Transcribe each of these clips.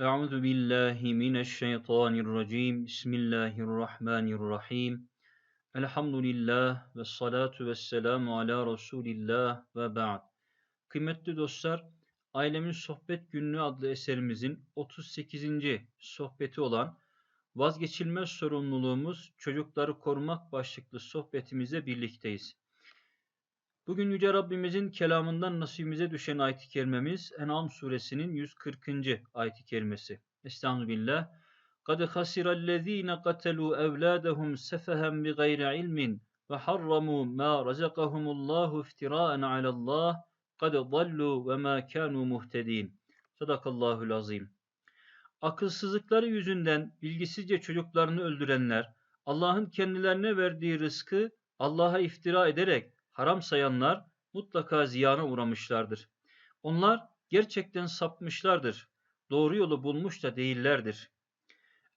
Euzu billahi mineşşeytanirracim. Bismillahirrahmanirrahim. Elhamdülillah ve salatu ve selamu ala Resulillah ve ba'd. Kıymetli dostlar, Ailemin Sohbet Günlüğü adlı eserimizin 38. sohbeti olan Vazgeçilmez Sorumluluğumuz Çocukları Korumak başlıklı sohbetimizde birlikteyiz. Bugün Yüce Rabbimizin kelamından nasibimize düşen ayet-i kerimemiz En'am suresinin 140. ayet-i kerimesi. Estağfirullah. قَدْ خَسِرَ الَّذ۪ينَ قَتَلُوا اَوْلَادَهُمْ سَفَهًا بِغَيْرِ عِلْمٍ وَحَرَّمُوا مَا رَزَقَهُمُ اللّٰهُ اِفْتِرَاءً عَلَى اللّٰهِ قَدْ ضَلُّوا وَمَا كَانُوا مُهْتَد۪ينَ Sadakallahul azim. Akılsızlıkları yüzünden bilgisizce çocuklarını öldürenler, Allah'ın kendilerine verdiği rızkı Allah'a iftira ederek haram sayanlar mutlaka ziyana uğramışlardır. Onlar gerçekten sapmışlardır. Doğru yolu bulmuş da değillerdir.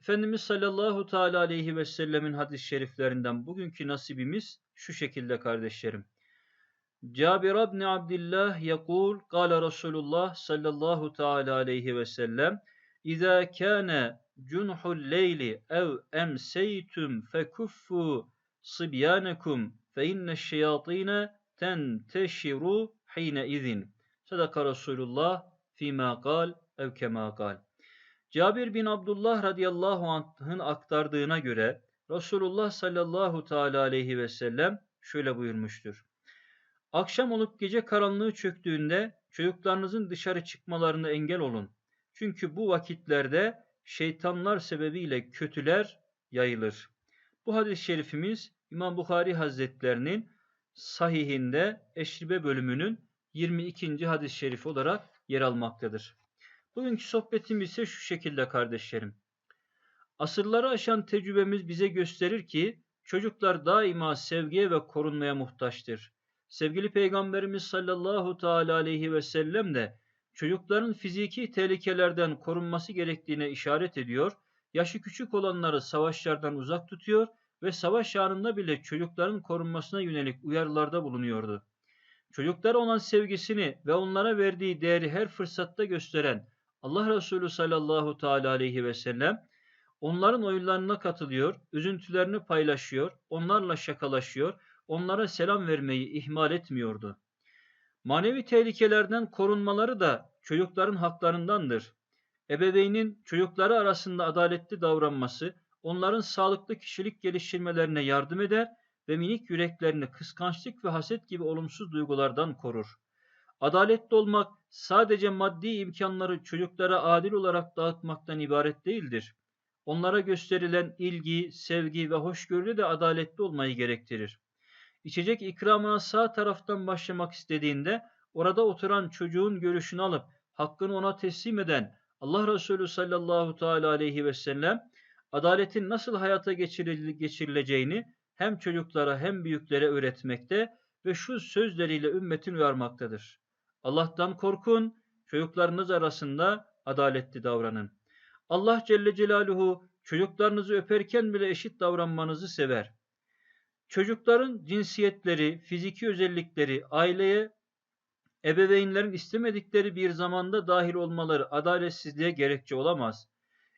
Efendimiz sallallahu teala aleyhi ve sellemin hadis-i şeriflerinden bugünkü nasibimiz şu şekilde kardeşlerim. Cabir ibn Abdullah yekul Kale Resulullah sallallahu teala aleyhi ve sellem İza kana cunhul leyli ev emseytum fekuffu sıbyanakum inne şeyatine tenteşiru hine izin. Sadaka Resulullah fîmâ kal ev kemâ kal. Cabir bin Abdullah radıyallahu anh'ın aktardığına göre Resulullah sallallahu teala aleyhi ve sellem şöyle buyurmuştur. Akşam olup gece karanlığı çöktüğünde çocuklarınızın dışarı çıkmalarına engel olun. Çünkü bu vakitlerde şeytanlar sebebiyle kötüler yayılır. Bu hadis-i şerifimiz İmam Bukhari Hazretlerinin sahihinde Eşribe bölümünün 22. hadis-i şerifi olarak yer almaktadır. Bugünkü sohbetimiz ise şu şekilde kardeşlerim. Asırları aşan tecrübemiz bize gösterir ki çocuklar daima sevgiye ve korunmaya muhtaçtır. Sevgili Peygamberimiz sallallahu teala aleyhi ve sellem de çocukların fiziki tehlikelerden korunması gerektiğine işaret ediyor, yaşı küçük olanları savaşlardan uzak tutuyor ve savaş anında bile çocukların korunmasına yönelik uyarılarda bulunuyordu. Çocuklara olan sevgisini ve onlara verdiği değeri her fırsatta gösteren Allah Resulü sallallahu teala aleyhi ve sellem onların oyunlarına katılıyor, üzüntülerini paylaşıyor, onlarla şakalaşıyor, onlara selam vermeyi ihmal etmiyordu. Manevi tehlikelerden korunmaları da çocukların haklarındandır. Ebeveynin çocukları arasında adaletli davranması, onların sağlıklı kişilik geliştirmelerine yardım eder ve minik yüreklerini kıskançlık ve haset gibi olumsuz duygulardan korur. Adaletli olmak sadece maddi imkanları çocuklara adil olarak dağıtmaktan ibaret değildir. Onlara gösterilen ilgi, sevgi ve hoşgörü de adaletli olmayı gerektirir. İçecek ikramına sağ taraftan başlamak istediğinde orada oturan çocuğun görüşünü alıp hakkını ona teslim eden Allah Resulü sallallahu teala aleyhi ve sellem adaletin nasıl hayata geçirileceğini hem çocuklara hem büyüklere öğretmekte ve şu sözleriyle ümmetin uyarmaktadır. Allah'tan korkun, çocuklarınız arasında adaletli davranın. Allah Celle Celaluhu çocuklarınızı öperken bile eşit davranmanızı sever. Çocukların cinsiyetleri, fiziki özellikleri, aileye ebeveynlerin istemedikleri bir zamanda dahil olmaları adaletsizliğe gerekçe olamaz.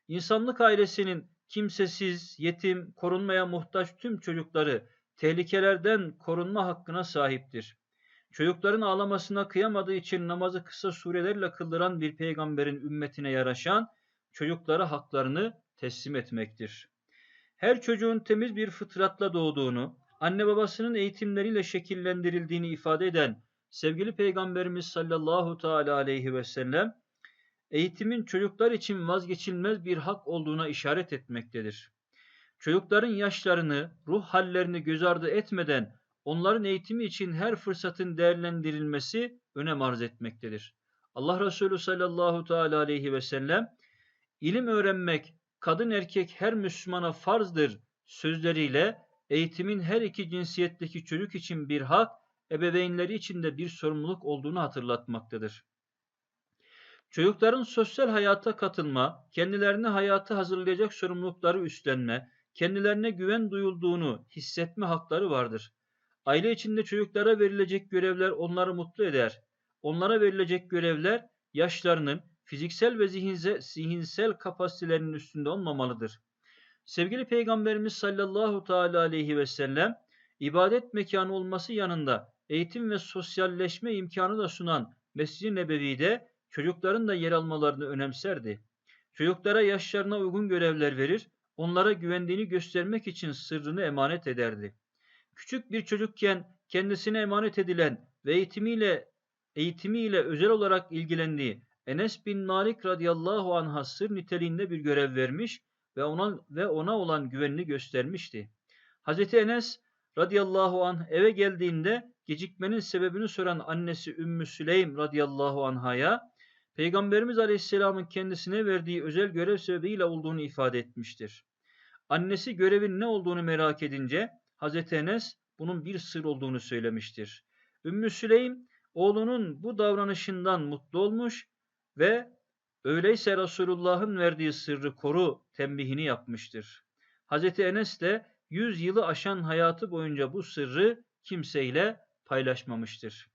İnsanlık ailesinin kimsesiz, yetim, korunmaya muhtaç tüm çocukları tehlikelerden korunma hakkına sahiptir. Çocukların ağlamasına kıyamadığı için namazı kısa surelerle kıldıran bir peygamberin ümmetine yaraşan çocuklara haklarını teslim etmektir. Her çocuğun temiz bir fıtratla doğduğunu, anne babasının eğitimleriyle şekillendirildiğini ifade eden sevgili Peygamberimiz sallallahu teala aleyhi ve sellem eğitimin çocuklar için vazgeçilmez bir hak olduğuna işaret etmektedir. Çocukların yaşlarını, ruh hallerini göz ardı etmeden onların eğitimi için her fırsatın değerlendirilmesi önem arz etmektedir. Allah Resulü sallallahu teala aleyhi ve sellem ilim öğrenmek kadın erkek her Müslümana farzdır sözleriyle eğitimin her iki cinsiyetteki çocuk için bir hak, ebeveynleri için de bir sorumluluk olduğunu hatırlatmaktadır. Çocukların sosyal hayata katılma, kendilerini hayata hazırlayacak sorumlulukları üstlenme, kendilerine güven duyulduğunu hissetme hakları vardır. Aile içinde çocuklara verilecek görevler onları mutlu eder. Onlara verilecek görevler yaşlarının fiziksel ve zihinsel, zihinsel kapasitelerinin üstünde olmamalıdır. Sevgili Peygamberimiz sallallahu teala aleyhi ve sellem ibadet mekanı olması yanında eğitim ve sosyalleşme imkanı da sunan Mescid-i Nebevi'de çocukların da yer almalarını önemserdi. Çocuklara yaşlarına uygun görevler verir, onlara güvendiğini göstermek için sırrını emanet ederdi. Küçük bir çocukken kendisine emanet edilen ve eğitimiyle eğitimiyle özel olarak ilgilendiği Enes bin Malik radıyallahu anh'a sır niteliğinde bir görev vermiş ve ona ve ona olan güvenini göstermişti. Hazreti Enes radıyallahu anh eve geldiğinde gecikmenin sebebini soran annesi Ümmü Süleym radıyallahu anhaya Peygamberimiz aleyhisselamın kendisine verdiği özel görev sebebiyle olduğunu ifade etmiştir. Annesi görevin ne olduğunu merak edince Hazreti Enes bunun bir sır olduğunu söylemiştir. Ümmü Süleym oğlunun bu davranışından mutlu olmuş ve öyleyse Resulullah'ın verdiği sırrı koru tembihini yapmıştır. Hazreti Enes de 100 yılı aşan hayatı boyunca bu sırrı kimseyle paylaşmamıştır.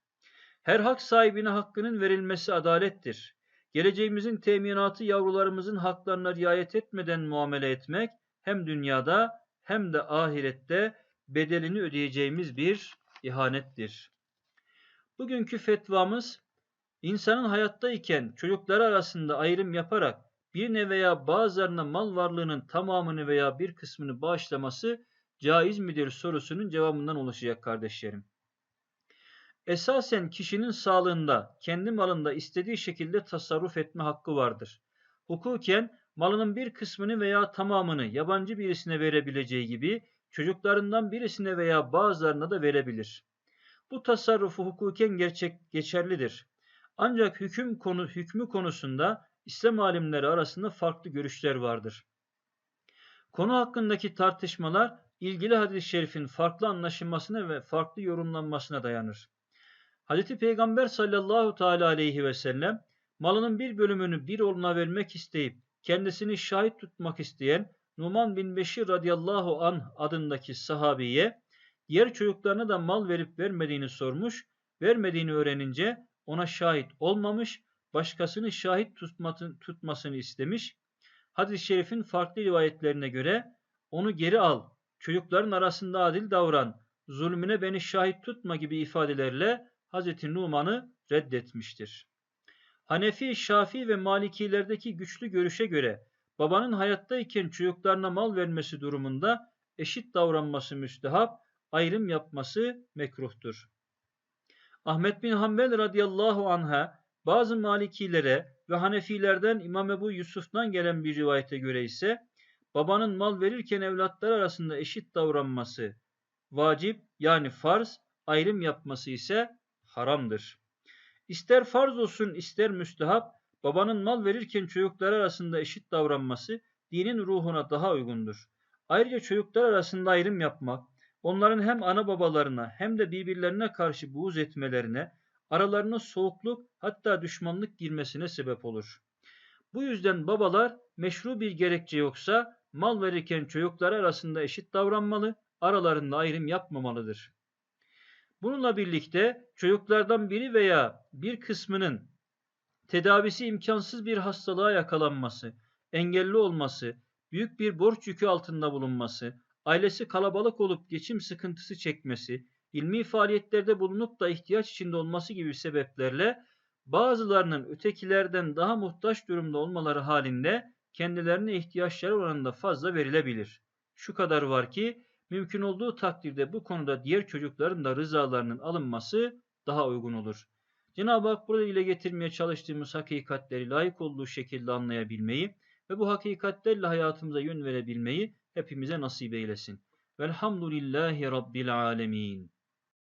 Her hak sahibine hakkının verilmesi adalettir. Geleceğimizin teminatı yavrularımızın haklarına riayet etmeden muamele etmek hem dünyada hem de ahirette bedelini ödeyeceğimiz bir ihanettir. Bugünkü fetvamız insanın hayattayken çocukları arasında ayrım yaparak birine veya bazılarına mal varlığının tamamını veya bir kısmını bağışlaması caiz midir sorusunun cevabından oluşacak kardeşlerim. Esasen kişinin sağlığında, kendi malında istediği şekilde tasarruf etme hakkı vardır. Hukuken malının bir kısmını veya tamamını yabancı birisine verebileceği gibi çocuklarından birisine veya bazılarına da verebilir. Bu tasarrufu hukuken gerçek geçerlidir. Ancak hüküm konu hükmü konusunda İslam alimleri arasında farklı görüşler vardır. Konu hakkındaki tartışmalar ilgili hadis-i şerifin farklı anlaşılmasına ve farklı yorumlanmasına dayanır. Hz. Peygamber sallallahu teala aleyhi ve sellem malının bir bölümünü bir oğluna vermek isteyip kendisini şahit tutmak isteyen Numan bin Beşir radıyallahu an adındaki sahabiye diğer çocuklarına da mal verip vermediğini sormuş. Vermediğini öğrenince ona şahit olmamış, başkasını şahit tutmasını istemiş. Hadis-i şerifin farklı rivayetlerine göre onu geri al, çocukların arasında adil davran, zulmüne beni şahit tutma gibi ifadelerle Hazreti Numan'ı reddetmiştir. Hanefi, Şafi ve Malikilerdeki güçlü görüşe göre babanın hayattayken çocuklarına mal vermesi durumunda eşit davranması müstehap, ayrım yapması mekruhtur. Ahmet bin Hanbel radıyallahu anha bazı Malikilere ve Hanefilerden İmam Ebu Yusuf'tan gelen bir rivayete göre ise babanın mal verirken evlatlar arasında eşit davranması vacip yani farz, ayrım yapması ise haramdır. İster farz olsun ister müstehap, babanın mal verirken çocuklar arasında eşit davranması dinin ruhuna daha uygundur. Ayrıca çocuklar arasında ayrım yapmak, onların hem ana babalarına hem de birbirlerine karşı buğz etmelerine, aralarına soğukluk hatta düşmanlık girmesine sebep olur. Bu yüzden babalar meşru bir gerekçe yoksa mal verirken çocuklar arasında eşit davranmalı, aralarında ayrım yapmamalıdır. Bununla birlikte çocuklardan biri veya bir kısmının tedavisi imkansız bir hastalığa yakalanması, engelli olması, büyük bir borç yükü altında bulunması, ailesi kalabalık olup geçim sıkıntısı çekmesi, ilmi faaliyetlerde bulunup da ihtiyaç içinde olması gibi sebeplerle bazılarının ötekilerden daha muhtaç durumda olmaları halinde kendilerine ihtiyaçları oranında fazla verilebilir. Şu kadar var ki Mümkün olduğu takdirde bu konuda diğer çocukların da rızalarının alınması daha uygun olur. Cenab-ı Hak burada ile getirmeye çalıştığımız hakikatleri layık olduğu şekilde anlayabilmeyi ve bu hakikatlerle hayatımıza yön verebilmeyi hepimize nasip eylesin. Velhamdülillahi Rabbil alemin.